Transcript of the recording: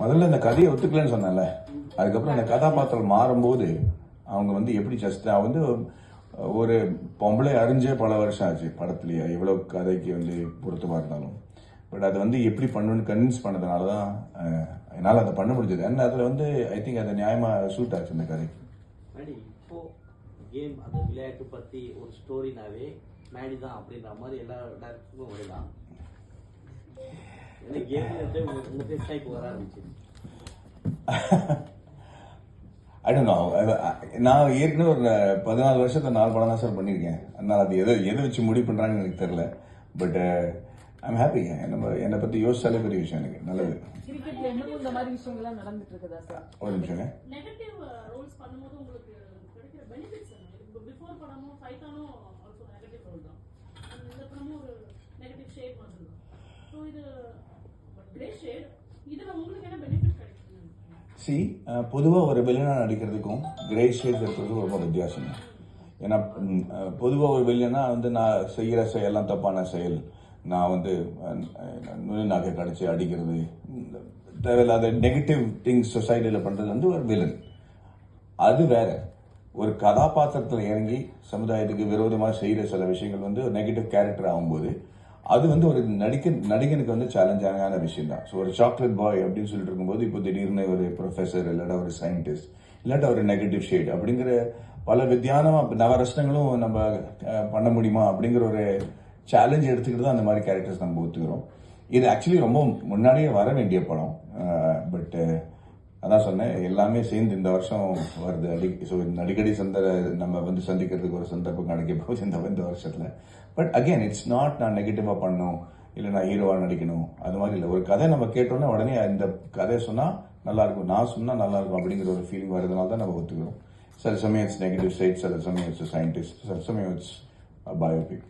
முதல்ல இந்த கதையை ஒத்துக்கலன்னு சொன்னேன்ல. அதுக்கப்புறம் இந்த கதாபாத்திரம் மாறும்போது அவங்க வந்து எப்படி ஜஸ்ட் நான் வந்து ஒரு பொம்பளை அறிஞ்சே பல வருஷம் ஆச்சு படத்துலயே. எவ்வளவு கதைக்கு வந்து பொருத்தமா இருந்தாலும். பட் அது வந்து எப்படி பண்ணணும்னு கன்வின்ஸ் பண்ணதுனால தான் என்னால் அதை பண்ண முடிஞ்சது. ஏன்னா அதில் வந்து ஐ திங்க் அது நியாயமா சூட் ஆச்சு இந்த கதைக்கு. இப்போ கேம் அந்த விளையாட்டு பத்தி ஒரு ஸ்டோரினாவே மேடி தான் அப்படின்ற மாதிரி எல்லா டேரக்டருக்கும் வருதான் ஏன்னா கேம் உங்க உங்க ஃபேஸ் டைப் வர ஆரம்பிச்சு ஐ டோன்ட் நோ நான் ஏற்கனவே ஒரு பதினாலு வருஷத்துல நாலு படம் தான் சார் பண்ணியிருக்கேன் அதனால அது எதை எதை வச்சு முடிவு பண்றாங்கன்னு எனக்கு தெரியல. பட் ஐம் ஹாப்பி நம்ம என்னை பத்தி யோசிச்சாலே பெரிய விஷயம் எனக்கு. நல்லது. கிரிக்கெட்ல இன்னமும் இந்த மாதிரி விஷயங்கள்லாம் நடந்துட்டு இருக்குதா சார் ஒரு நிமிஷங்க நெகட்டிவ் மாதிரி தான். ஸோ இது சி uh, பொதுவாக ஒரு வில்லனாக நடிக்கிறதுக்கும் கிரே ஷேட்ஸ் இருக்கிறதுக்கும் ரொம்ப வித்தியாசம். ஏன்னா பொதுவாக ஒரு வில்லனா வந்து நான் செய்கிற செயலாம் தப்பான செயல். நான் வந்து நுழி நாக்கை கடிச்சு அடிக்கிறது. தேவையில்லாத நெகட்டிவ் திங்ஸ் சொசைட்டியில் பண்ணுறது வந்து ஒரு வில்லன் அது வேற. ஒரு கதாபாத்திரத்தில் இறங்கி சமுதாயத்துக்கு விரோதமாக செய்கிற சில விஷயங்கள் வந்து ஒரு நெகட்டிவ் கேரக்டர் ஆகும்போது அது வந்து ஒரு நடிக்க நடிகனுக்கு வந்து சேலஞ்சான விஷயம் தான் ஸோ ஒரு சாக்லேட் பாய் அப்படின்னு சொல்லிட்டு இருக்கும்போது இப்போ திடீர்னு ஒரு ப்ரொஃபஸர் இல்லாட்டா ஒரு சயின்டிஸ்ட் இல்லாட்டா ஒரு நெகட்டிவ் ஷேட் அப்படிங்கிற பல வித்தியானமாக நவரசனங்களும் நம்ம பண்ண முடியுமா அப்படிங்கிற ஒரு சேலஞ்ச் எடுத்துக்கிட்டு தான் அந்த மாதிரி கேரக்டர்ஸ் நம்ம ஒத்துக்கிறோம். இது ஆக்சுவலி ரொம்ப முன்னாடியே வர வேண்டிய படம். பட்டு அதான் சொன்னேன் எல்லாமே சேர்ந்து இந்த வருஷம் வருது. அடி ஸோ இந்த அடிக்கடி சந்த நம்ம வந்து சந்திக்கிறதுக்கு ஒரு சந்தர்ப்பம் கிடைக்க போகுது இந்த இந்த வருஷத்தில். பட் அகைன் இட்ஸ் நாட் நான் நெகட்டிவாக பண்ணணும் இல்லை நான் ஹீரோவாக நடிக்கணும் அது மாதிரி இல்லை. ஒரு கதை நம்ம கேட்டோன்னே உடனே இந்த கதை சொன்னால் நல்லாயிருக்கும் நான் சொன்னால் நல்லாயிருக்கும் அப்படிங்கிற ஒரு ஃபீலிங் வர்றதுனால தான் நம்ம ஒத்துக்கிறோம். சில சமயம் இட்ஸ் நெகட்டிவ் சைட் சில சமயம் இட்ஸ் சயின்டிஸ்ட் சில சமயம் இட்ஸ் பயோபிக்